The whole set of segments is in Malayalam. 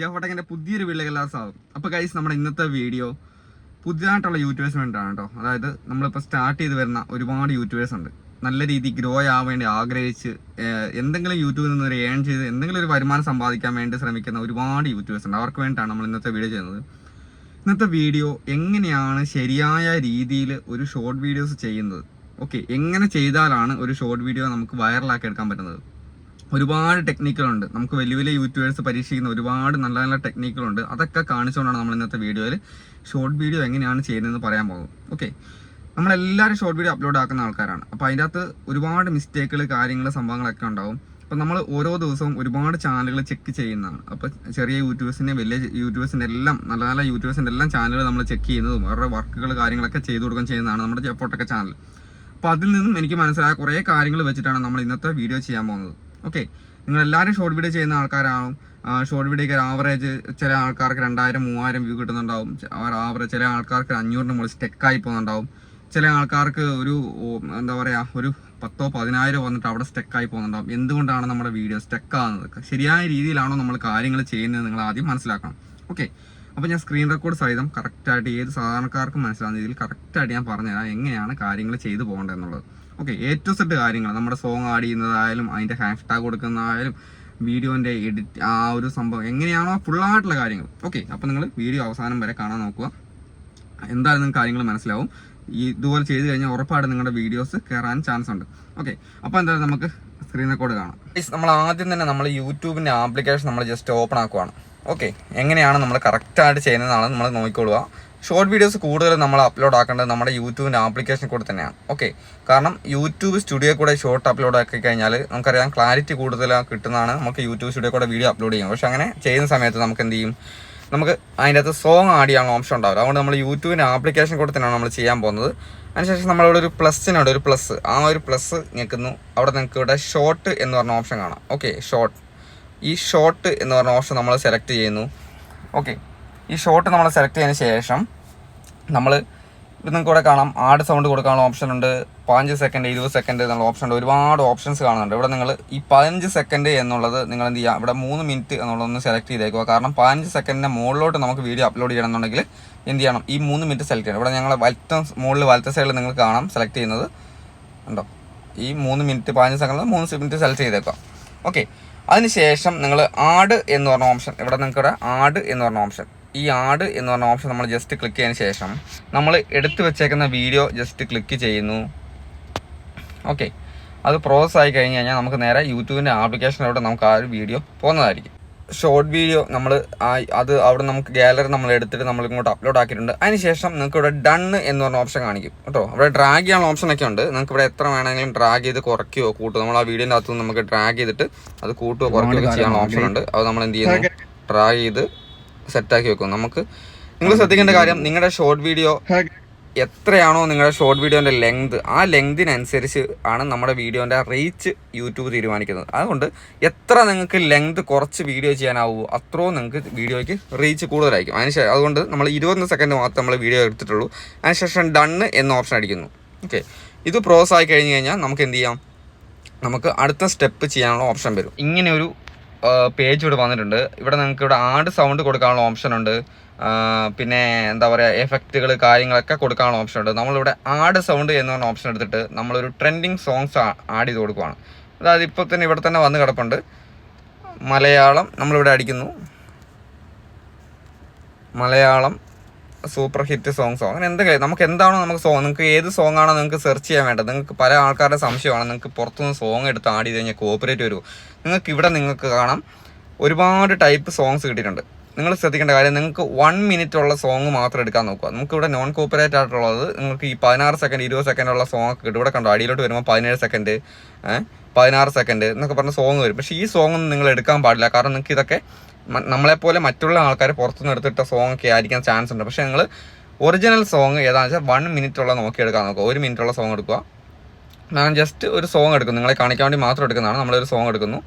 ജോഫോട്ടക്കിന്റെ പുതിയൊരു വീട്ടിലേക്ക് എല്ലാ സാധനം അപ്പൊ കൈസ് നമ്മുടെ ഇന്നത്തെ വീഡിയോ പുതിയതായിട്ടുള്ള യൂട്യൂബേഴ്സിന് വേണ്ടാണ് കേട്ടോ. അതായത് നമ്മളിപ്പോൾ സ്റ്റാർട്ട് ചെയ്ത് വരുന്ന ഒരുപാട് യൂട്യൂബേഴ്സ് ഉണ്ട്. നല്ല രീതിയിൽ ഗ്രോ ആവാൻ വേണ്ടി ആഗ്രഹിച്ച് എന്തെങ്കിലും യൂട്യൂബിൽ നിന്ന് ഒരു ഏൺ ചെയ്ത് എന്തെങ്കിലും ഒരു വരുമാനം സമ്പാദിക്കാൻ വേണ്ടി ശ്രമിക്കുന്ന ഒരുപാട് യൂട്യൂബേഴ്സ് ഉണ്ട്. അവർക്ക് വേണ്ടിയിട്ടാണ് നമ്മൾ ഇന്നത്തെ വീഡിയോ ചെയ്യുന്നത്. ഇന്നത്തെ വീഡിയോ എങ്ങനെയാണ് ശരിയായ രീതിയിൽ ഒരു ഷോർട്ട് വീഡിയോസ് ചെയ്യുന്നത്? ഓക്കെ എങ്ങനെ ചെയ്താലാണ് ഒരു ഷോർട്ട് വീഡിയോ നമുക്ക് വൈറലാക്കി എടുക്കാൻ പറ്റുന്നത്? ഒരുപാട് ടെക്നിക്കുകളുണ്ട് നമുക്ക് വലിയ വലിയ യൂട്യൂബേഴ്സ് പരീക്ഷിക്കുന്ന ഒരുപാട് നല്ല നല്ല ടെക്നിക്കുകളുണ്ട് അതൊക്കെ കാണിച്ചുകൊണ്ടാണ് നമ്മൾ ഇന്നത്തെ വീഡിയോയിൽ ഷോർട്ട് വീഡിയോ എങ്ങനെയാണ് ചെയ്യുന്നതെന്ന് പറയാൻ പോകുന്നത്. ഓക്കെ നമ്മളെല്ലാവരും ഷോർട്ട് വീഡിയോ അപ്ലോഡ് ആക്കുന്ന ആൾക്കാരാണ്. അപ്പോൾ അതിന്റെ അകത്ത് ഒരുപാട് മിസ്റ്റേക്കുകൾ കാര്യങ്ങൾ സംഭവങ്ങളൊക്കെ ഉണ്ടാവും. അപ്പം നമ്മൾ ഓരോ ദിവസവും ഒരുപാട് ചാനലുകൾ ചെക്ക് ചെയ്യുന്നതാണ്. അപ്പോൾ ചെറിയ യൂട്യൂബേഴ്സിന്റെ വലിയ യൂട്യൂബേഴ്സിന്റെ എല്ലാം നല്ല നല്ല യൂട്യൂബേഴ്സിന്റെ എല്ലാം ചാനലുകൾ നമ്മൾ ചെക്ക് ചെയ്യുന്നതും അവരുടെ വർക്കുകൾ കാര്യങ്ങളൊക്കെ ചെയ്തു കൊടുക്കുകയും ചെയ്യുന്നതാണ് നമ്മുടെ ജെഫോട്ടൊക്കെ ചാനൽ അപ്പോൾ അതിൽ നിന്നും എനിക്ക് മനസ്സിലായ കുറേ കാര്യങ്ങൾ വെച്ചിട്ടാണ് നമ്മൾ ഇന്നത്തെ വീഡിയോ ചെയ്യാൻ പോകുന്നത്. ഓക്കെ നിങ്ങൾ എല്ലാവരും ഷോർട്ട് വീഡിയോ ചെയ്യുന്ന ആൾക്കാരാവും. ഷോർട്ട് വീഡിയോക്ക് ആവറേജ് ചില ആൾക്കാർക്ക് രണ്ടായിരം മൂവായിരം വ്യൂ കിട്ടുന്നുണ്ടാവും. ആവറേജ് ചില ആൾക്കാർക്ക് അഞ്ഞൂറിന് മുകളിൽ സ്റ്റെക്കായി പോകുന്നുണ്ടാവും. ചില ആൾക്കാർക്ക് ഒരു എന്താ പറയുക ഒരു പത്തോ പതിനായിരം വന്നിട്ട് അവിടെ സ്റ്റെക്കായി പോകുന്നുണ്ടാവും. എന്തുകൊണ്ടാണ് നമ്മുടെ വീഡിയോ സ്റ്റെക്കാകുന്നത് ശരിയായ രീതിയിലാണോ നമ്മൾ കാര്യങ്ങൾ ചെയ്യുന്നത് നിങ്ങൾ ആദ്യം മനസ്സിലാക്കണം. ഓക്കെ അപ്പോൾ ഞാൻ സ്ക്രീൻ റെക്കോർഡ് സഹിതം കറക്റ്റായിട്ട് ഏത് സാധാരണക്കാർക്കും മനസ്സിലാകുന്ന രീതിയിൽ കറക്റ്റായിട്ട് ഞാൻ പറഞ്ഞുതരാം എങ്ങനെയാണ് കാര്യങ്ങൾ ചെയ്തു പോകേണ്ടതെന്നുള്ളത്. ഓക്കെ എ ടു സെറ്റ് കാര്യങ്ങൾ. നമ്മുടെ സോങ് ആഡ് ചെയ്യുന്നതായാലും അതിന്റെ ഹാഷ് ടാഗ് കൊടുക്കുന്നതായാലും വീഡിയോന്റെ എഡിറ്റ് ആ ഒരു സംഭവം എങ്ങനെയാണോ ഫുള്ളായിട്ടുള്ള കാര്യങ്ങൾ. ഓക്കെ അപ്പോൾ നിങ്ങൾ വീഡിയോ അവസാനം വരെ കാണാൻ നോക്കുക. എന്തായാലും കാര്യങ്ങൾ മനസ്സിലാവും. ഈ ഇതുപോലെ ചെയ്ത് കഴിഞ്ഞാൽ ഉറപ്പായിട്ട് നിങ്ങളുടെ വീഡിയോസ് കയറാൻ ചാൻസ് ഉണ്ട്. ഓക്കെ അപ്പോൾ എന്തായാലും നമുക്ക് സ്ക്രീൻ റെക്കോർഡ് കാണാം. നമ്മൾ ആദ്യം തന്നെ നമ്മൾ യൂട്യൂബിന്റെ ആപ്ലിക്കേഷൻ നമ്മൾ ജസ്റ്റ് ഓപ്പൺ ആക്കുവാണ്. ഓക്കെ എങ്ങനെയാണ് നമ്മൾ കറക്റ്റായിട്ട് ചെയ്യുന്നതാണ് നമ്മൾ നോക്കിക്കൊള്ളുക. ഷോർട്ട് വീഡിയോസ് കൂടുതൽ നമ്മൾ അപ്ലോഡ് ആക്കേണ്ടത് നമ്മുടെ യൂട്യൂബിന്റെ ആപ്ലിക്കേഷൻ കൂടെ തന്നെയാണ്. ഓക്കെ കാരണം യൂട്യൂബ് സ്റ്റുഡിയോ കൂടെ ഷോർട്ട് അപ്ലോഡ് ആക്കി കഴിഞ്ഞാൽ നമുക്കറിയാം ക്ലാരിറ്റി കൂടുതൽ കിട്ടുന്നതാണ് നമുക്ക് യൂട്യൂബ് സ്റ്റുഡിയോ കൂടെ വീഡിയോ അപ്ലോഡ് ചെയ്യാം പക്ഷേ അങ്ങനെ ചെയ്യുന്ന സമയത്ത് നമുക്ക് എന്ത് ചെയ്യും? നമുക്ക് അതിന്റെ അകത്ത് സോങ് ആഡ് ചെയ്യാനുള്ള ഓപ്ഷൻ ഉണ്ടാവില്ല. അതുകൊണ്ട് നമ്മൾ യൂട്യൂബിന്റെ ആപ്ലിക്കേഷൻ കൂടെ തന്നെയാണ് നമ്മൾ ചെയ്യാൻ പോകുന്നത്. അതിനുശേഷം നമ്മളിവിടെ ഒരു പ്ലസ്സിനുണ്ട് ഒരു പ്ലസ് ആ ഒരു പ്ലസ് നിൽക്കുന്നു അവിടെ നിങ്ങൾക്ക് ഇവിടെ ഷോർട്ട് എന്ന് പറഞ്ഞ ഓപ്ഷൻ കാണാം. ഓക്കെ ഷോർട്ട് ഈ ഷോർട്ട് എന്ന് പറഞ്ഞ ഓപ്ഷൻ നമ്മൾ സെലക്ട് ചെയ്യുന്നു. ഓക്കെ ഈ ഷോട്ട് നമ്മൾ സെലക്ട് ചെയ്തതിന് ശേഷം നമ്മൾ ഇത് കൂടെ കാണാം. ആഡ് സൗണ്ട് കൊടുക്കാനുള്ള ഓപ്ഷൻ ഉണ്ട്. പതിനഞ്ച് സെക്കൻഡ് ഇരുപത് സെക്കൻഡ് എന്നുള്ള ഓപ്ഷൻ ഉണ്ട്. ഒരുപാട് ഓപ്ഷൻസ് കാണുന്നുണ്ട്. ഇവിടെ നിങ്ങൾ ഈ പതിനഞ്ച് സെക്കൻഡ് എന്നുള്ളത് നിങ്ങൾ എന്ത് ചെയ്യുക ഇവിടെ മൂന്ന് മിനിറ്റ് എന്നുള്ളതൊന്ന് സെലക്ട് ചെയ്തേക്കുക. കാരണം പതിനഞ്ച് സെക്കൻഡിന്റെ മുകളിലോട്ട് നമുക്ക് വീഡിയോ അപ്ലോഡ് ചെയ്യണമെന്നുണ്ടെങ്കിൽ എന്ത് ചെയ്യണം? ഈ മൂന്ന് മിനിറ്റ് സെലക്ട് ചെയ്യണം. ഇവിടെ ഞങ്ങൾ വലത്ത മുകളിൽ വലത്ത സൈഡിൽ നിങ്ങൾ കാണാം സെലക്ട് ചെയ്യുന്നത്. ഉണ്ടോ ഈ മൂന്ന് മിനിറ്റ് പതിനഞ്ച് സെക്കൻഡിൽ മൂന്ന് മിനിറ്റ് സെലക്ട് ചെയ്തേക്കുക. ഓക്കെ അതിനുശേഷം നിങ്ങൾ ആഡ് എന്ന് പറഞ്ഞ ഓപ്ഷൻ ഇവിടെ നിങ്ങൾക്കിവിടെ ആഡ് എന്ന് പറഞ്ഞ ഓപ്ഷൻ ഈ ആഡ് എന്ന് പറഞ്ഞ ഓപ്ഷൻ നമ്മൾ ജസ്റ്റ് ക്ലിക്ക് ചെയ്തതിന് ശേഷം നമ്മൾ എടുത്തു വെച്ചേക്കുന്ന വീഡിയോ ജസ്റ്റ് ക്ലിക്ക് ചെയ്യുന്നു. ഓക്കെ അത് പ്രോസസ് ആയി കഴിഞ്ഞ് കഴിഞ്ഞാൽ നമുക്ക് നേരെ യൂട്യൂബിന്റെ ആപ്ലിക്കേഷനിലൂടെ നമുക്ക് ആ ഒരു വീഡിയോ പോകുന്നതായിരിക്കും. ഷോർട്ട് വീഡിയോ നമ്മൾ അത് അവിടെ നമുക്ക് ഗാലറി നമ്മൾ എടുത്തിട്ട് നമ്മൾ ഇങ്ങോട്ട് അപ്ലോഡ് ആക്കിയിട്ടുണ്ട്. അതിനുശേഷം നിങ്ങൾക്ക് ഇവിടെ ഡണ്ണ് എന്ന് പറഞ്ഞ ഓപ്ഷൻ കാണിക്കും. കേട്ടോ? അവിടെ ഡ്രാഗ് ചെയ്യാനുള്ള ഓപ്ഷൻ ഒക്കെ ഉണ്ട്. നിങ്ങൾക്ക് ഇവിടെ എത്ര വേണമെങ്കിലും ഡ്രാഗ് ചെയ്ത് കുറയ്ക്കുകയോ കൂട്ടുകയോ നമ്മൾ ആ വീഡിയോന്റെ അകത്ത് നമുക്ക് ഡ്രാഗ് ചെയ്തിട്ട് അത് കൂട്ടുകയോ കുറയ്ക്കുകയോ ചെയ്യാനുള്ള ഓപ്ഷൻ ഉണ്ട്. അത് നമ്മൾ എന്ത് ചെയ്യുന്നു? ഡ്രാഗ് ചെയ്ത് സെറ്റാക്കി വെക്കും നമുക്ക് നിങ്ങൾ ശ്രദ്ധിക്കേണ്ട കാര്യം നിങ്ങളുടെ ഷോർട്ട് വീഡിയോ എത്രയാണോ നിങ്ങളുടെ ഷോർട്ട് വീഡിയോന്റെ ലെങ്ത് ആ ലെങ്തിനനുസരിച്ച് ആണ് നമ്മുടെ വീഡിയോന്റെ റീച്ച് യൂട്യൂബ് തീരുമാനിക്കുന്നത്. അതുകൊണ്ട് എത്ര നിങ്ങൾക്ക് ലെങ്ത് കുറച്ച് വീഡിയോ ചെയ്യാനാവുമോ അത്രയും നിങ്ങൾക്ക് വീഡിയോയ്ക്ക് റീച്ച് കൂടുതലായിരിക്കും. അതിനുശേഷം അതുകൊണ്ട് നമ്മൾ ഇരുപത് സെക്കൻഡ് മാത്രം നമ്മൾ വീഡിയോ എടുത്തിട്ടുള്ളൂ. അതിനുശേഷം ഡണ്ണ് എന്ന ഓപ്ഷൻ അടിക്കുന്നു. ഓക്കെ ഇത് പ്രോസസ് ആയി കഴിഞ്ഞ് കഴിഞ്ഞാൽ നമുക്ക് എന്ത് ചെയ്യാം? നമുക്ക് അടുത്ത സ്റ്റെപ്പ് ചെയ്യാനുള്ള ഓപ്ഷൻ വരും. ഇങ്ങനെ ഒരു പേജ് ഇവിടെ വന്നിട്ടുണ്ട്. ഇവിടെ നിങ്ങൾക്ക് ഇവിടെ ആഡ് സൗണ്ട് കൊടുക്കാനുള്ള ഓപ്ഷൻ ഉണ്ട്. പിന്നെ എന്താ പറയുക എഫക്റ്റുകൾ കാര്യങ്ങളൊക്കെ കൊടുക്കാനുള്ള ഓപ്ഷൻ ഉണ്ട്. നമ്മളിവിടെ ആഡ് സൗണ്ട് എന്ന് പറഞ്ഞ ഓപ്ഷൻ എടുത്തിട്ട് നമ്മളൊരു ട്രെൻഡിങ് സോങ്സ് ആഡ് ചെയ്ത് കൊടുക്കുവാണ്. അതായത് ഇപ്പോൾ തന്നെ ഇവിടെ തന്നെ വന്ന് കിടപ്പുണ്ട്. മലയാളം നമ്മളിവിടെ അടിക്കുന്നു. മലയാളം സൂപ്പർ ഹിറ്റ് സോങ്സോ അങ്ങനെ എന്തെങ്കിലും നമുക്ക് എന്താണോ നമുക്ക് സോങ് നിങ്ങൾക്ക് ഏത് സോങ് ആണോ നിങ്ങൾക്ക് സെർച്ച് ചെയ്യാൻ വേണ്ടത് നിങ്ങൾക്ക് പല ആൾക്കാരുടെ സംശയമാണ് നിങ്ങൾക്ക് പുറത്തുനിന്ന് സോങ് എടുത്ത് ചെയ്ത് കഴിഞ്ഞാൽ കോപ്പറേറ്റ് വരുമോ നിങ്ങൾക്ക് ഇവിടെ നിങ്ങൾക്ക് കാണാം ഒരുപാട് ടൈപ്പ് സോങ്സ് കിട്ടിയിട്ടുണ്ട്. നിങ്ങൾ ശ്രദ്ധിക്കേണ്ട കാര്യം നിങ്ങൾക്ക് വൺ മിനിറ്റ് ഉള്ള സോങ് മാത്രം എടുക്കാൻ നോക്കുക. നമുക്ക് ഇവിടെ നോൺ കോപ്പറേറ്റ് ആയിട്ടുള്ളത് നിങ്ങൾക്ക് ഈ പതിനാറ് സെക്കൻഡ് ഇരുപത് സെക്കൻഡ് ഉള്ള സോങ് ഒക്കെ ഇവിടെ കണ്ടോ അടിയിലോട്ട് വരുമ്പോൾ പതിനേഴ് സെക്കൻഡ് പതിനാറ് സെക്കൻഡ് എന്നൊക്കെ പറഞ്ഞ സോങ് വരും. പക്ഷേ ഈ സോങ് ഒന്നും നിങ്ങൾ എടുക്കാൻ പാടില്ല. കാരണം നിങ്ങൾക്ക് ഇതൊക്കെ നമ്മളെപ്പോലെ മറ്റുള്ള ആൾക്കാർ പുറത്തുനിന്ന് എടുത്തിട്ട സോങ് ഒക്കെ ആയിരിക്കാൻ ചാൻസ് ഉണ്ട്. പക്ഷേ നിങ്ങൾ ഒറിജിനൽ സോങ് ഏതാണെന്ന് വെച്ചാൽ വൺ മിനിറ്റ് ഉള്ള നോക്കി എടുക്കാൻ നോക്കുക. ഒരു മിനിറ്റ് ഉള്ള സോങ് എടുക്കുക. ഞാൻ ജസ്റ്റ് ഒരു സോങ് എടുക്കും നിങ്ങളെ കാണിക്കാൻ വേണ്ടി മാത്രം എടുക്കുന്നതാണ്. നമ്മളൊരു സോങ് എടുക്കുന്നു.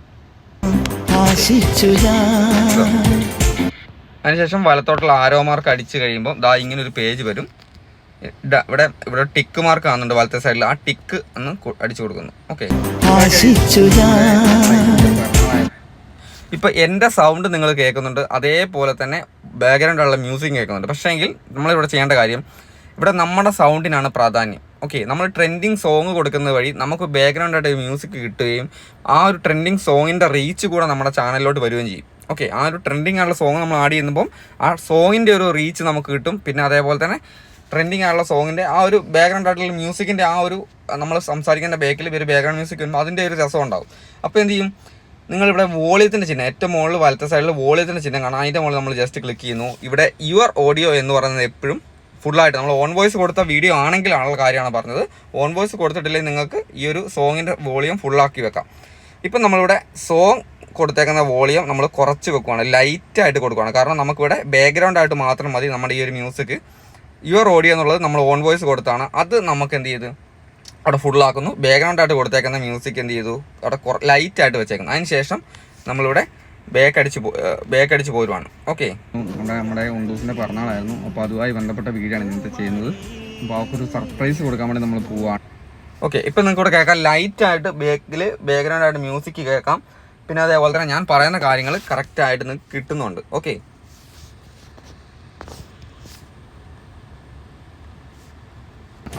അതിനുശേഷം വലത്തോട്ടുള്ള ആരോ മാർക്ക് അടിച്ച് കഴിയുമ്പോൾ ദാ ഇങ്ങനെ ഒരു പേജ് വരും ഇവിടെ ഇവിടെ ടിക്ക് മാർക്ക് കാണുന്നുണ്ട് വലത്തെ സൈഡിൽ ആ ടിക്ക് ഒന്ന് അടിച്ചു കൊടുക്കുന്നു. ഓക്കെ ഇപ്പോൾ എന്റെ സൗണ്ട് നിങ്ങൾ കേൾക്കുന്നുണ്ട്. അതേപോലെ തന്നെ ബാക്ക്ഗ്രൗണ്ടുള്ള മ്യൂസിക് കേൾക്കുന്നുണ്ട്. പക്ഷേ എങ്കിൽ നമ്മളിവിടെ ചെയ്യേണ്ട കാര്യം ഇവിടെ നമ്മുടെ സൗണ്ടിനാണ് പ്രാധാന്യം. ഓക്കെ നമ്മൾ ട്രെൻഡിങ് സോങ് കൊടുക്കുന്ന വഴി നമുക്ക് ബാക്ക്ഗ്രൗണ്ടായിട്ട് മ്യൂസിക് കിട്ടുകയും ആ ഒരു ട്രെൻഡിങ് സോങ്ങിന്റെ റീച്ച് കൂടെ നമ്മുടെ ചാനലിലോട്ട് വരികയും ചെയ്യും. ഓക്കെ ആ ഒരു ട്രെൻഡിങ് ആയുള്ള സോങ് നമ്മൾ ആഡ് ചെയ്യുമ്പോൾ ആ സോങ്ങിന്റെ ഒരു റീച്ച് നമുക്ക് കിട്ടും. പിന്നെ അതേപോലെ തന്നെ ട്രെൻഡിങ് ആയുള്ള സോങ്ങിന്റെ ആ ഒരു ബാക്ക്ഗ്രൗണ്ട് ആയിട്ടുള്ള മ്യൂസിക്കിന്റെ ആ ഒരു നമ്മൾ സംസാരിക്കേണ്ട ബാക്കിൽ ഒരു ബാക്ക്ഗ്രൗണ്ട് മ്യൂസിക് വരുമ്പോൾ അതിന്റെ ഒരു രസം ഉണ്ടാവും. അപ്പോൾ എന്ത് ചെയ്യും? നിങ്ങളിവിടെ വോളിയത്തിന്റെ ചിഹ്നം ഏറ്റവും മുകളിൽ വലത്തെ സൈഡിൽ വോളിയത്തിന്റെ ചിഹ്നം കാണാം. അതിന്റെ മുകളിൽ നമ്മൾ ജസ്റ്റ് ക്ലിക്ക് ചെയ്യുന്നു. ഇവിടെ യുവർ ഓഡിയോ എന്ന് പറയുന്നത് എപ്പോഴും ഫുള്ളായിട്ട് നമ്മൾ ഓൺ വോയിസ് കൊടുത്ത വീഡിയോ ആണെങ്കിലാണുള്ള കാര്യമാണ് പറഞ്ഞത്. ഓൺ വോയിസ് കൊടുത്തിട്ടില്ലെങ്കിൽ നിങ്ങൾക്ക് ഈ ഒരു സോങ്ങിന്റെ വോളിയം ഫുള്ളാക്കി വെക്കാം. ഇപ്പം നമ്മളിവിടെ സോങ് കൊടുത്തേക്കുന്ന വോളിയം നമ്മൾ കുറച്ച് വെക്കുവാണ് ലൈറ്റായിട്ട് കൊടുക്കുവാണ്. കാരണം നമുക്കിവിടെ ബാക്ക്ഗ്രൗണ്ട് ആയിട്ട് മാത്രം മതി നമ്മുടെ ഈ ഒരു മ്യൂസിക്. യുവർ ഓഡിയോ എന്നുള്ളത് നമ്മൾ ഓൺ വോയിസ് കൊടുത്താണ്. അത് നമുക്ക് എന്ത് ചെയ്തു? അവിടെ ഫുള്ളാക്കുന്നു ബാക്ക്ഗ്രൗണ്ട് ആയിട്ട് കൊടുത്തേക്കുന്ന മ്യൂസിക് എന്ത് ചെയ്തു? അവിടെ ലൈറ്റ് ആയിട്ട് വെച്ചേക്കുന്നു. അതിന് ശേഷം നമ്മളിവിടെ ബേക്ക് അടിച്ച് ബേക്ക് അടിച്ച് പോരുവാണ്. ഓക്കെ നമ്മുടെ നമ്മുടെ ഉണ്ടൂസിന്റെ പിറന്നാളായിരുന്നു. അപ്പോൾ അതുമായി ബന്ധപ്പെട്ട വീഡിയോ ആണ് ഇന്നത്തെ ചെയ്യുന്നത്. അപ്പോൾ അവർക്കൊരു സർപ്രൈസ് കൊടുക്കാൻ വേണ്ടി നമ്മൾ പോവാണ്. ഓക്കെ ഇപ്പം നിങ്ങൾക്ക് ഇവിടെ കേൾക്കാം ലൈറ്റായിട്ട് ബാക്കിൽ ബാക്ക്ഗ്രൗണ്ട് ആയിട്ട് മ്യൂസിക് കേൾക്കാം. പിന്നെ അതേപോലെ തന്നെ ഞാൻ പറയുന്ന കാര്യങ്ങൾ കറക്റ്റ് ആയിട്ട് നിങ്ങൾക്ക് കിട്ടുന്നുണ്ട്. ഓക്കെ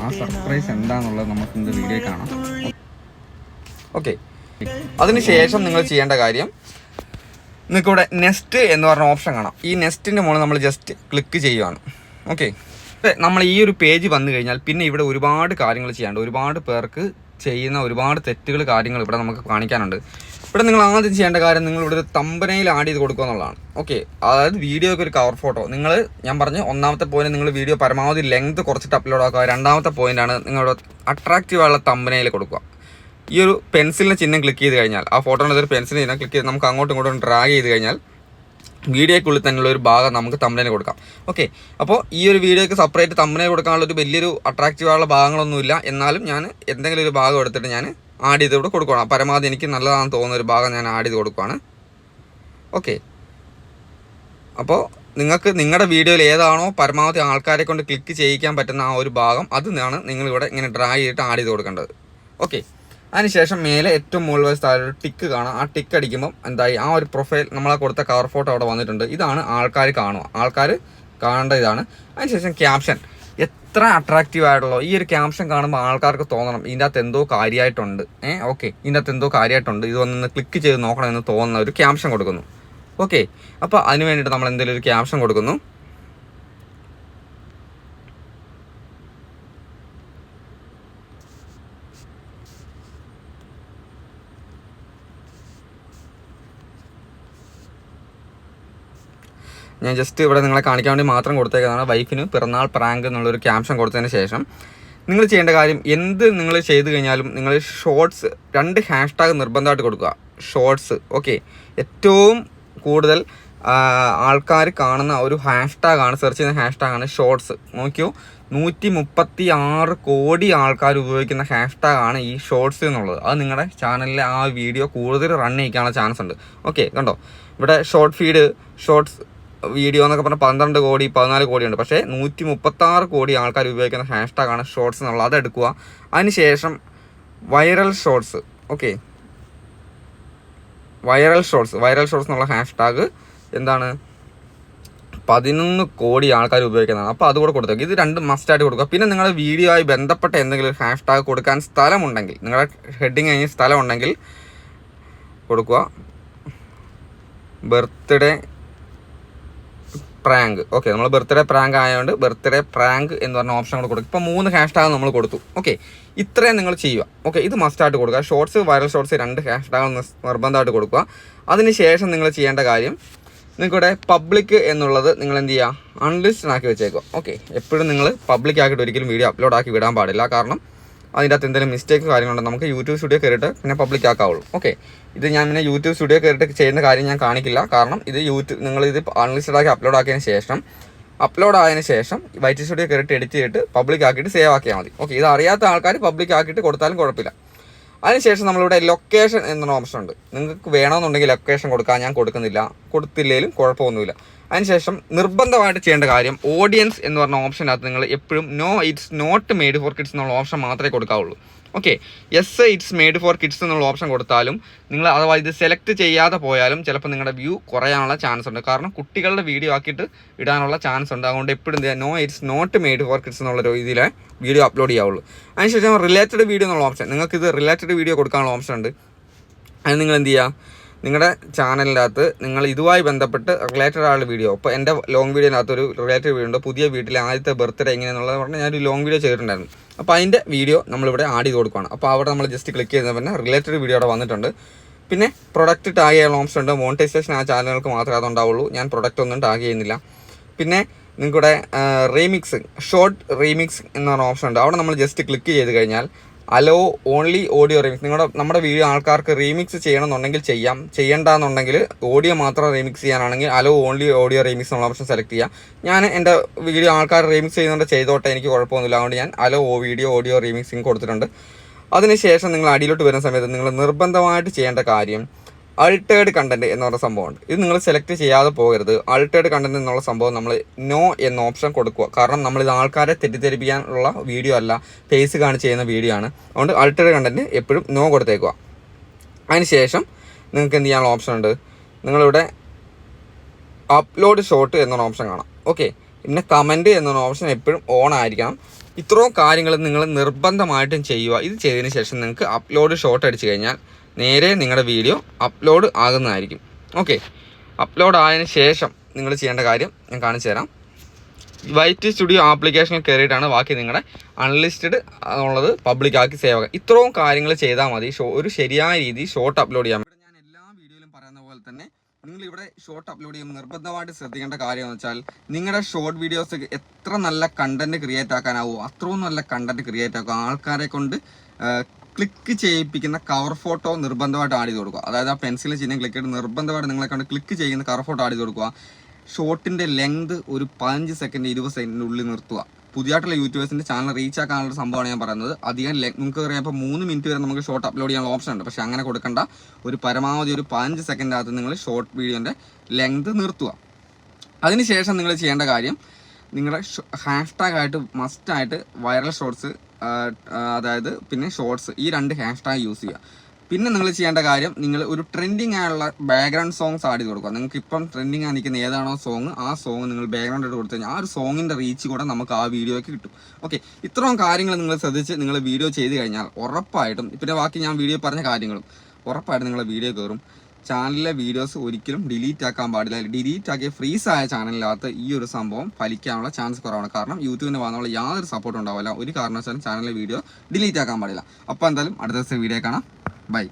ആ സർപ്രൈസ് എന്താണെന്നുള്ളത് നമുക്ക് ഇന്ന് വീഡിയോ കാണാം. ഓക്കെ അതിനുശേഷം നിങ്ങൾ ചെയ്യേണ്ട കാര്യം നിങ്ങൾക്ക് ഇവിടെ നെസ്റ്റ് എന്ന് പറഞ്ഞ ഓപ്ഷൻ കാണാം. ഈ നെസ്റ്റിന്റെ മുകളിൽ നമ്മൾ ജസ്റ്റ് ക്ലിക്ക് ചെയ്യുവാണ്. ഓക്കെ നമ്മൾ ഈ ഒരു പേജ് വന്നു കഴിഞ്ഞാൽ പിന്നെ ഇവിടെ ഒരുപാട് കാര്യങ്ങൾ ചെയ്യാനുണ്ട്. ഒരുപാട് പേർക്ക് ചെയ്യുന്ന ഒരുപാട് തെറ്റുകൾ കാര്യങ്ങൾ ഇവിടെ നമുക്ക് കാണിക്കാനുണ്ട്. ഇവിടെ നിങ്ങൾ ആദ്യം ചെയ്യേണ്ട കാര്യം നിങ്ങൾ ഇവിടെ ഒരു തമ്പനയിൽ ആഡ് ചെയ്ത് കൊടുക്കുക എന്നുള്ളതാണ്. ഓക്കെ അതായത് വീഡിയോയ്ക്ക് ഒരു കവർ ഫോട്ടോ നിങ്ങൾ ഞാൻ പറഞ്ഞു ഒന്നാമത്തെ പോയിന്റ് നിങ്ങൾ വീഡിയോ പരമാവധി ലെങ്ത് കുറച്ചിട്ട് അപ്ലോഡ് ആക്കുക. രണ്ടാമത്തെ പോയിന്റാണ് നിങ്ങളുടെ അട്രാക്റ്റീവ് ആയുള്ള തമ്പനയിൽ കൊടുക്കുക. ഈ ഒരു പെൻസിലിന് ചിഹ്നം ക്ലിക്ക് ചെയ്ത് കഴിഞ്ഞാൽ ആ ഫോട്ടോയുടെ ഒരു പെൻസിലിന് ചിഹ്നം ക്ലിക്ക് ചെയ്ത് നമുക്ക് അങ്ങോട്ടും ഇങ്ങോട്ടും ഡ്രാഗ് ചെയ്ത് കഴിഞ്ഞാൽ വീഡിയോയ്ക്കുള്ളിൽ തന്നെയുള്ള ഒരു ഭാഗം നമുക്ക് തമ്പനയിൽ കൊടുക്കാം. ഓക്കെ അപ്പോൾ ഈ ഒരു വീഡിയോയ്ക്ക് സെപ്പറേറ്റ് തമ്പനയിൽ കൊടുക്കാനുള്ള ഒരു വലിയൊരു അട്രാക്റ്റീവായുള്ള ഭാഗങ്ങളൊന്നുമില്ല. എന്നാലും ഞാൻ എന്തെങ്കിലും ഒരു ഭാഗം എടുത്തിട്ട് ഞാൻ ആഡ് ചെയ്ത് ഇവിടെ കൊടുക്കണം പരമാവധി എനിക്ക് നല്ലതാണെന്ന് തോന്നുന്ന ഒരു ഭാഗം ഞാൻ ആഡ് ചെയ്ത് കൊടുക്കുകയാണ് ഓക്കെ അപ്പോൾ നിങ്ങൾക്ക് നിങ്ങളുടെ വീഡിയോയിൽ ഏതാണോ പരമാവധി ആൾക്കാരെ കൊണ്ട് ക്ലിക്ക് ചെയ്യിക്കാൻ പറ്റുന്ന ആ ഒരു ഭാഗം അതിനാണ് നിങ്ങളിവിടെ ഇങ്ങനെ ഡ്രാ ചെയ്തിട്ട് ആഡ് ചെയ്ത് കൊടുക്കേണ്ടത്. ഓക്കെ അതിനുശേഷം മേലെ ഏറ്റവും മുകളിൽ വശത്ത് ഒരു ടിക്ക് കാണാം. ആ ടിക്ക് അടിക്കുമ്പോൾ എന്തായി? ആ ഒരു പ്രൊഫൈൽ നമ്മളെ കൊടുത്ത കവർ ഫോട്ടോ അവിടെ വന്നിട്ടുണ്ട്. ഇതാണ് ആൾക്കാർ കാണുക. ആൾക്കാർ കാണേണ്ട ഇതാണ്. അതിനുശേഷം ക്യാപ്ഷൻ എത്ര അട്രാക്റ്റീവ് ആയിട്ടുള്ളോ ഈ ഒരു ക്യാപ്ഷൻ കാണുമ്പോൾ ആൾക്കാർക്ക് തോന്നണം ഇതിന്റെ അകത്ത് എന്തോ കാര്യമായിട്ടുണ്ട് ഏഹ് ഓക്കെ ഇതിന്റെ അകത്ത് എന്തോ കാര്യമായിട്ടുണ്ട് ഇത് ക്ലിക്ക് ചെയ്ത് നോക്കണം എന്ന് തോന്നുന്ന ഒരു ക്യാപ്ഷൻ കൊടുക്കുന്നു. ഓക്കെ അപ്പോൾ അതിന് വേണ്ടിയിട്ട് നമ്മൾ എന്തെങ്കിലും ഒരു ക്യാപ്ഷൻ കൊടുക്കുന്നു. ഞാൻ ജസ്റ്റ് ഇവിടെ നിങ്ങളെ കാണിക്കാൻ വേണ്ടി മാത്രം കൊടുത്തേക്കുന്നതാണ് വൈഫിന് പിറന്നാൾ പ്രാങ്ക് എന്നുള്ളൊരു ക്യാപ്ഷൻ കൊടുത്തതിന് ശേഷം. നിങ്ങൾ ചെയ്യേണ്ട കാര്യം എന്ത് നിങ്ങൾ ചെയ്ത് കഴിഞ്ഞാലും നിങ്ങൾ ഷോർട്സ് രണ്ട് ഹാഷ്ടാഗ് നിർബന്ധമായിട്ട് കൊടുക്കുക. ഷോർട്സ് ഓക്കെ ഏറ്റവും കൂടുതൽ ആൾക്കാർ കാണുന്ന ഒരു ഹാഷ്ടാഗാണ് സെർച്ച് ചെയ്യുന്ന ഹാഷ്ടാഗാണ് ഷോർട്സ് നോക്കിയോ? നൂറ്റി മുപ്പത്തി ആറ് കോടി ആൾക്കാർ ഉപയോഗിക്കുന്ന ഹാഷ്ടാഗാണ് ഈ ഷോർട്സ് എന്നുള്ളത്. അത് നിങ്ങളുടെ ചാനലിലെ ആ വീഡിയോ കൂടുതൽ റൺ ചെയ്യിക്കാനുള്ള ചാൻസ് ഉണ്ട്. ഓക്കെ കണ്ടോ? ഇവിടെ ഷോർട്ട് ഫീഡ് ഷോർട്സ് വീഡിയോ എന്നൊക്കെ പറഞ്ഞാൽ പന്ത്രണ്ട് കോടി പതിനാല് കോടിയുണ്ട്. പക്ഷേ നൂറ്റി മുപ്പത്തി ആറ് കോടി ആൾക്കാർ ഉപയോഗിക്കുന്ന ഹാഷ്ടാഗാണ് ഷോർട്സ് എന്നുള്ളത്. അതെടുക്കുക അതിനുശേഷം viral shorts okay viral shorts viral shorts എന്നുള്ള ഹാഷ്ടാഗ് എന്താണ്? പതിനൊന്ന് കോടി ആൾക്കാർ ഉപയോഗിക്കുന്നതാണ്. അപ്പോൾ അതുകൂടെ കൊടുത്തേക്ക്. ഇത് രണ്ടും മസ്റ്റായിട്ട് കൊടുക്കുക. പിന്നെ നിങ്ങളുടെ വീഡിയോ ആയി ബന്ധപ്പെട്ട എന്തെങ്കിലും ഹാഷ്ടാഗ് കൊടുക്കാൻ സ്ഥലമുണ്ടെങ്കിൽ നിങ്ങളുടെ ഹെഡിങ് കഴിഞ്ഞ് സ്ഥലമുണ്ടെങ്കിൽ കൊടുക്കുക. ബർത്ത്ഡേ പ്രാങ്ക് ഓക്കെ നമ്മൾ ബർത്ത്ഡേ പ്രാങ്ക് ആയതുകൊണ്ട് ബർത്ത്ഡേ പ്രാങ്ക് എന്ന് പറഞ്ഞ ഓപ്ഷൻ കൂടെ കൊടുക്കും. ഇപ്പോൾ മൂന്ന് ഹാഷ് ടാഗ് നമ്മൾ കൊടുത്തു. ഓക്കെ ഇത്രയും നിങ്ങൾ ചെയ്യുക. ഓക്കെ ഇത് മസ്റ്റ് ആയിട്ട് കൊടുക്കുക. ഷോർട്സ് വൈറൽ ഷോർട്സ് രണ്ട് ഹാഷ് ടാഗ് നിർബന്ധമായിട്ട് കൊടുക്കുക. അതിനുശേഷം നിങ്ങൾ ചെയ്യേണ്ട കാര്യം നിങ്ങൾക്കിവിടെ പബ്ലിക് എന്നുള്ളത് നിങ്ങൾ എന്ത് ചെയ്യുക? അൺലിസ്റ്റഡ് ആക്കി വെച്ചേക്കുക. ഓക്കെ എപ്പോഴും നിങ്ങൾ പബ്ലിക് ആക്കിയിട്ട് ഒരിക്കലും വീഡിയോ അപ്ലോഡ് ആക്കി വിടാൻ പാടില്ല. കാരണം അതിന്റെ അകത്ത് എന്തെങ്കിലും മിസ്റ്റേക്ക് കാര്യങ്ങളുണ്ട്? നമുക്ക് യൂട്യൂബ് സ്റ്റുഡിയോ കയറിയിട്ട് പിന്നെ പബ്ലിക് ആക്കാവുള്ളൂ. ഓക്കെ ഇത് ഞാൻ പിന്നെ യൂട്യൂബ് സ്റ്റുഡിയോ കയറിയിട്ട് ചെയ്യുന്ന കാര്യം ഞാൻ കാണിക്കില്ല. കാരണം ഇത് യൂട്യൂബ് നിങ്ങൾ ഇത് അൺലിസ്റ്റഡ് ആക്കി അപ്ലോഡ് ആക്കിയതിന് ശേഷം അപ്ലോഡ് ആയതിനു ശേഷം വൈറ്റ് സ്റ്റുഡിയോ കയറിയിട്ട് എഡിറ്റ് ചെയ്തിട്ട് പബ്ലിക് ആക്കിയിട്ട് സേവ് ആക്കിയാൽ മതി. ഓക്കെ ഇത് അറിയാത്ത ആൾക്കാർ പബ്ലിക് ആക്കിയിട്ട് കൊടുത്താലും കുഴപ്പമില്ല. അതിനുശേഷം നമ്മളിവിടെ ലൊക്കേഷൻ എന്നൊരു ഓപ്ഷൻ ഉണ്ട്. നിങ്ങൾക്ക് വേണമെന്നുണ്ടെങ്കിൽ ലൊക്കേഷൻ കൊടുക്കാം ഞാൻ കൊടുക്കുന്നില്ല. കൊടുത്തില്ലെങ്കിലും കുഴപ്പമൊന്നുമില്ല. അതിനുശേഷം നിർബന്ധമായിട്ട് ചെയ്യേണ്ട കാര്യം ഓഡിയൻസ് എന്ന് പറഞ്ഞ ഓപ്ഷനകത്ത് നിങ്ങൾ എപ്പോഴും no it's not made for kids എന്നുള്ള ഓപ്ഷൻ മാത്രമേ കൊടുക്കാവുള്ളൂ. Okay yes it's made for kids എന്നുള്ള ഓപ്ഷൻ കൊടുത്താലും നിങ്ങൾ അഥവാ ഇത് സെലക്ട് ചെയ്യാതെ പോയാലും ചിലപ്പോൾ നിങ്ങളുടെ വ്യൂ കുറയാനുള്ള ചാൻസ് ഉണ്ട്. കാരണം കുട്ടികളുടെ വീഡിയോ ആക്കിയിട്ട് ഇടാനുള്ള ചാൻസ് ഉണ്ട്. അതുകൊണ്ട് എപ്പോഴും no it's not made for kids എന്നുള്ള രീതിയിലെ വീഡിയോ അപ്ലോഡ് ചെയ്യാവുള്ളൂ. അതിനുശേഷം റിലേറ്റഡ് വീഡിയോ എന്നുള്ള ഓപ്ഷൻ നിങ്ങൾക്ക് ഇത് റിലേറ്റഡ് വീഡിയോ കൊടുക്കാനുള്ള ഓപ്ഷൻ ഉണ്ട്. അത് നിങ്ങൾ എന്ത് ചെയ്യുക നിങ്ങളുടെ ചാനലിനകത്ത് നിങ്ങൾ ഇതുമായി ബന്ധപ്പെട്ട് റിലേറ്റഡ് ആയുള്ള വീഡിയോ ഇപ്പോൾ എന്റെ ലോങ് വീഡിയോനകത്ത് ഒരു റിലേറ്റഡ് വീഡിയോ ഉണ്ട് പുതിയ വീട്ടിലെ ആദ്യത്തെ ബർത്ത്ഡേ എങ്ങനെയാണെന്നുള്ളത് പറഞ്ഞാൽ ഞാനൊരു ലോങ് വീഡിയോ ചെയ്തിട്ടുണ്ടായിരുന്നു. അപ്പോൾ അതിന്റെ വീഡിയോ നമ്മളിവിടെ ആഡ് ചെയ്ത് കൊടുക്കുകയാണ് അപ്പോൾ അവിടെ നമ്മൾ ജസ്റ്റ് ക്ലിക്ക് ചെയ്താൽ പിന്നെ റിലേറ്റഡ് വീഡിയോ അവിടെ വന്നിട്ടുണ്ട്. പിന്നെ പ്രൊഡക്റ്റ് ടാഗ് ചെയ്യാനുള്ള ഓപ്ഷൻ ഉണ്ട്. മോണിറ്റൈസേഷൻ ആ ചാനലുകൾക്ക് മാത്രമേ അതുണ്ടാവുള്ളൂ. ഞാൻ പ്രൊഡക്റ്റ് ഒന്നും ടാഗ് ചെയ്യുന്നില്ല. പിന്നെ നിങ്ങൾക്കിവിടെ റീമിക്സ് ഷോർട്ട് റീമിക്സ് എന്ന് പറഞ്ഞ ഓപ്ഷൻ ഉണ്ട്. അവിടെ നമ്മൾ ജസ്റ്റ് ക്ലിക്ക് ചെയ്ത് കഴിഞ്ഞാൽ അലോ ഓൺലി ഓഡിയോ റീമിക്സ് നിങ്ങളുടെ നമ്മുടെ വീഡിയോ ആൾക്കാർക്ക് റീമിക്സ് ചെയ്യണമെന്നുണ്ടെങ്കിൽ ചെയ്യാം. ചെയ്യേണ്ടെന്നുണ്ടെങ്കിൽ ഓഡിയോ മാത്രം റീമിക്സ് ചെയ്യാനാണെങ്കിൽ അലോ ഓൺലി ഓഡിയോ റീമിക്സ് എന്നുള്ള ഓപ്ഷൻ സെലക്ട് ചെയ്യാം. ഞാൻ എന്റെ വീഡിയോ ആൾക്കാർ റീമിക്സ് ചെയ്യുന്നുണ്ട് ചെയ്തോട്ടെ എനിക്ക് കുഴപ്പമൊന്നുമില്ല. അതുകൊണ്ട് ഞാൻ അലോ ഓ വീഡിയോ ഓഡിയോ റീമിക്സിങ് കൊടുത്തിട്ടുണ്ട് അതിനുശേഷം നിങ്ങൾ അടിയിലോട്ട് വരുന്ന സമയത്ത് നിങ്ങൾ നിർബന്ധമായിട്ട് ചെയ്യേണ്ട കാര്യം അൾട്ടേഡ് കണ്ടന്റ് എന്ന് പറഞ്ഞ സംഭവമുണ്ട്. ഇത് നിങ്ങൾ സെലക്ട് ചെയ്യാതെ പോകരുത്. അൾട്ടേഡ് കണ്ടന്റ് എന്നുള്ള സംഭവം നമ്മൾ നോ എന്ന ഓപ്ഷൻ കൊടുക്കുക. കാരണം നമ്മൾ ഇത് ആൾക്കാരെ തെറ്റിദ്ധരിപ്പിക്കാനുള്ള വീഡിയോ അല്ല ഫേസ് കാണിച്ച് ചെയ്യുന്ന വീഡിയോ ആണ്. അതുകൊണ്ട് അൾട്ടേഡ് കണ്ടന്റ് എപ്പോഴും നോ കൊടുത്തേക്കുക. അതിനുശേഷം നിങ്ങൾക്ക് എന്ത് ചെയ്യാനുള്ള ഓപ്ഷൻ ഉണ്ട്? നിങ്ങളിവിടെ അപ്ലോഡ് ഷോട്ട് എന്നൊരു ഓപ്ഷൻ കാണാം. ഓക്കെ പിന്നെ കമന്റ് എന്നൊരു ഓപ്ഷൻ എപ്പോഴും ഓൺ ആയിരിക്കണം. ഇത്രയും കാര്യങ്ങൾ നിങ്ങൾ നിർബന്ധമായിട്ടും ചെയ്യുക. ഇത് ചെയ്തതിന് ശേഷം നിങ്ങൾക്ക് അപ്ലോഡ് ഷോട്ട് അടിച്ചു കഴിഞ്ഞാൽ നേരെ നിങ്ങളുടെ വീഡിയോ അപ്ലോഡ് ആകുന്നതായിരിക്കും. ഓക്കെ അപ്ലോഡ് ആയതിനു ശേഷം നിങ്ങൾ ചെയ്യേണ്ട കാര്യം ഞാൻ കാണിച്ചു തരാം. വൈറ്റ് സ്റ്റുഡിയോ ആപ്ലിക്കേഷനിൽ കയറിയിട്ടാണ് ബാക്കി നിങ്ങളുടെ അൺലിസ്റ്റഡ് എന്നുള്ളത് പബ്ലിക്കാക്കി സേവ് ആക്കുക. ഇത്രയും കാര്യങ്ങൾ ചെയ്താൽ മതി. ഒരു ശരിയായ രീതി ഷോർട്ട് അപ്ലോഡ് ചെയ്യാൻ ഞാൻ എല്ലാ വീഡിയോയിലും പറയുന്ന പോലെ തന്നെ നിങ്ങൾ ഇവിടെ ഷോർട്ട് അപ്ലോഡ് ചെയ്യുമ്പോൾ നിർബന്ധമായിട്ട് ശ്രദ്ധിക്കേണ്ട കാര്യം എന്ന് വെച്ചാൽ നിങ്ങളുടെ ഷോർട്ട് വീഡിയോസ് എത്ര നല്ല കണ്ടന്റ് ക്രിയേറ്റ് ആക്കാനാവോ അത്രയും നല്ല കണ്ടന്റ് ക്രിയേറ്റ് ആക്കുക ആൾക്കാരെ കൊണ്ട് ക്ലിക്ക് ചെയ്യിപ്പിക്കുന്ന കവർ ഫോട്ടോ നിർബന്ധമായിട്ട് ആഡ് ചെയ്ത് കൊടുക്കുക. അതായത് ആ പെൻസിലിൽ ചിഹ്നം ക്ലിക്ക് ചെയ്ത് നിർബന്ധമായിട്ട് നിങ്ങളെ കണ്ട് ക്ലിക്ക് ചെയ്യുന്ന കവർ ഫോട്ടോ ആഡ് ചെയ്ത് കൊടുക്കുക. ഷോർട്ടിന്റെ ലെങ്ത് ഒരു പതിനഞ്ച് സെക്കൻഡ് ഇരുപത് സെക്കൻഡിന്റെ ഉള്ളിൽ നിർത്തുക. പുതിയതായിട്ടുള്ള യൂട്യൂബേഴ്സിന്റെ ചാനൽ റീച്ച് ആക്കാനുള്ള സംഭവമാണ് ഞാൻ പറയുന്നത്. അധികം നിങ്ങൾക്ക് അറിയാം ഇപ്പോൾ മൂന്ന് മിനിറ്റ് വരെ നമുക്ക് ഷോർട്ട് അപ്ലോഡ് ചെയ്യാനുള്ള ഓപ്ഷൻ ഉണ്ട്. പക്ഷേ അങ്ങനെ കൊടുക്കേണ്ട. ഒരു പരമാവധി ഒരു പതിനഞ്ച് സെക്കൻഡിനകത്ത് നിങ്ങൾ ഷോർട്ട് വീഡിയോന്റെ ലെങ്ത് നിർത്തുക. അതിനുശേഷം നിങ്ങൾ ചെയ്യേണ്ട കാര്യം നിങ്ങളുടെ ഹാഷ്ടാഗായിട്ട് മസ്റ്റായിട്ട് വൈറൽ ഷോർട്സ് അതായത് പിന്നെ ഷോർട്സ് ഈ രണ്ട് ഹാഷ് ടാഗ് യൂസ് ചെയ്യുക. പിന്നെ നിങ്ങൾ ചെയ്യേണ്ട കാര്യം നിങ്ങൾ ഒരു ട്രെൻഡിങ് ആയുള്ള ബാക്ക്ഗ്രൗണ്ട് സോങ്സ് ആഡ് ചെയ്ത് കൊടുക്കുക. നിങ്ങൾക്ക് ഇപ്പം ട്രെൻഡിങ് ആയി നിൽക്കുന്ന ഏതാണോ സോങ് ആ സോങ് നിങ്ങൾ ബാക്ക്ഗ്രൗണ്ട് ആയിട്ട് കൊടുത്തു കഴിഞ്ഞാൽ ആ ഒരു സോങ്ങിന്റെ റീച്ച് കൂടെ നമുക്ക് ആ വീഡിയോയ്ക്ക് കിട്ടും. ഓക്കെ ഇത്രയും കാര്യങ്ങൾ നിങ്ങൾ ശ്രദ്ധിച്ച് നിങ്ങൾ വീഡിയോ ചെയ്ത് കഴിഞ്ഞാൽ ഉറപ്പായിട്ടും പിന്നെ ബാക്കി ഞാൻ വീഡിയോ പറഞ്ഞ കാര്യങ്ങളും ഉറപ്പായിട്ടും നിങ്ങളെ വീഡിയോ കയറും. ചാനലിലെ വീഡിയോസ് ഒരിക്കലും ഡിലീറ്റ് ആക്കാൻ പാടില്ല. ഡിലീറ്റ് ആക്കിയ ഫ്രീസ് ആയ ചാനലിനകത്ത് ഈ ഒരു സംഭവം ഫലിക്കാനുള്ള ചാൻസ് കുറവാണ്. കാരണം യൂട്യൂബിന് വന്നുള്ള യാതൊരു സപ്പോർട്ട് ഉണ്ടാവില്ല. ഒരു കാരണവശാലും ചാനലിലെ വീഡിയോ ഡിലീറ്റ് ആക്കാൻ പാടില്ല. അപ്പോൾ എന്തായാലും അടുത്ത ദിവസം വീഡിയോ കാണാം. ബൈ